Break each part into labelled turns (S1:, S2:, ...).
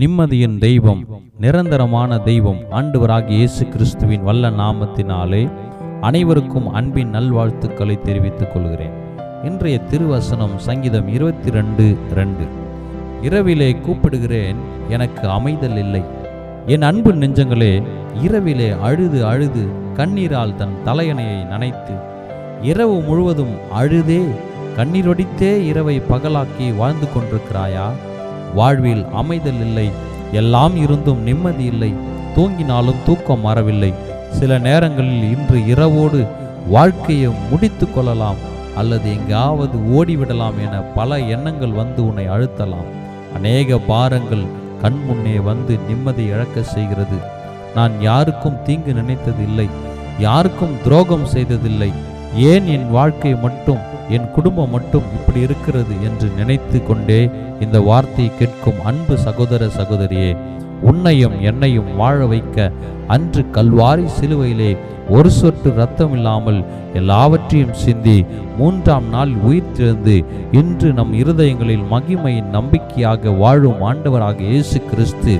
S1: நிம்மதியின் தெய்வம் நிரந்தரமான தெய்வம் ஆண்டவராகிய இயேசு கிறிஸ்துவின் வல்ல நாமத்தினாலே அனைவருக்கும் அன்பின் நல்வாழ்த்துக்களை தெரிவித்துக் கொள்கிறேன். இன்றைய திருவசனம் சங்கீதம் இருபத்தி ரெண்டு ரெண்டு. இரவிலே கூப்பிடுகிறேன் எனக்கு அமைதல் இல்லை. என் அன்பு நெஞ்சங்களே இரவிலே அழுது அழுது கண்ணீரால் தன் தலையணையை நனைத்து இரவு முழுவதும் அழுதே கண்ணீரொடித்தே இரவை பகலாக்கி வாழ்ந்து கொண்டிருக்கிறாயா? வாழ்வில் அமைதல் இல்லை எல்லாம் இருந்தும் நிம்மதி இல்லை. தூங்கினாலும் தூக்கம் வரவில்லை சில நேரங்களில் இன்று இரவோடு வாழ்க்கையை முடித்து கொள்ளலாம். அல்லது எங்காவது ஓடிவிடலாம் என பல எண்ணங்கள் வந்து உன்னை அழுத்தலாம். அநேக பாரங்கள் கண் முன்னே வந்து நிம்மதி இழக்க செய்கிறது. நான் யாருக்கும் தீங்கு நினைத்ததில்லை. யாருக்கும் துரோகம் செய்ததில்லை. ஏன் என் வாழ்க்கை மட்டும் என் குடும்பம் மட்டும் இப்படி இருக்கிறது என்று நினைத்து கொண்டே இந்த வார்த்தையை கேட்கும் அன்பு சகோதர சகோதரியே உன்னையும் என்னையும் வாழ வைக்க அன்று கல்வாரி சிலுவையிலே ஒரு சொட்டு ரத்தம் இல்லாமல் எல்லாவற்றையும் சிந்தி மூன்றாம் நாள் உயிர் திறந்து இன்று நம் இருதயங்களில் மகிமையின் நம்பிக்கையாக வாழும் ஆண்டவராக இயேசு கிறிஸ்து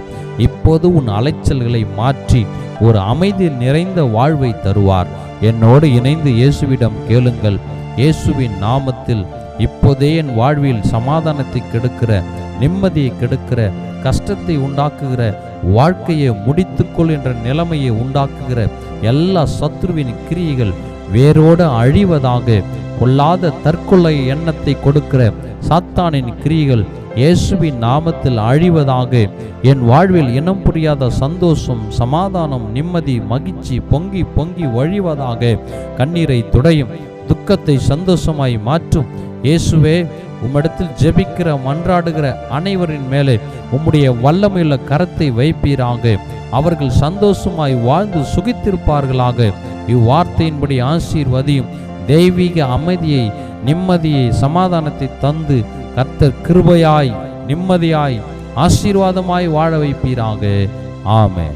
S1: இப்போது உன் அலைச்சல்களை மாற்றி ஒரு அமைதியில் நிறைந்த வாழ்வை தருவார். என்னோடு இணைந்து இயேசுவிடம் கேளுங்கள். இயேசுவின் நாமத்தில் இப்போதே என் வாழ்வில் சமாதானத்தை கெடுக்கிற நிம்மதியை கெடுக்கிற கஷ்டத்தை உண்டாக்குகிற வாழ்க்கையை முடித்துக்கொள் என்ற நிலைமையை உண்டாக்குகிற எல்லா சத்ருவின் கிரியைகள் வேரோடு அழிவதாக கொள்ளாத தற்கொலை எண்ணத்தை கொடுக்கிற சாத்தானின் கிரியைகள் இயேசுவின் நாமத்தில் அழிவதாக என் வாழ்வில் இனம் புரியாத சந்தோஷம் சமாதானம் நிம்மதி மகிழ்ச்சி பொங்கி பொங்கி வழிவதாக கண்ணீரை துடையும் துக்கத்தை சந்தோஷமாய் மாற்றும். இயேசுவே உம்மிடத்தில் ஜெபிக்கிற மன்றாடுகிற அனைவரின் மேலே உம்முடைய வல்லமையுள்ள கரத்தை வைப்பீராங்க அவர்கள் சந்தோஷமாய் வாழ்ந்து சுகித்திருப்பார்களாக. இவ்வார்த்தையின்படி ஆசீர்வதியும் தெய்வீக அமைதியை நிம்மதியை சமாதானத்தை தந்து கர்த்தர் கிருபையாய் நிம்மதியாய் ஆசீர்வாதமாய் வாழ வைப்பீராங்க ஆமே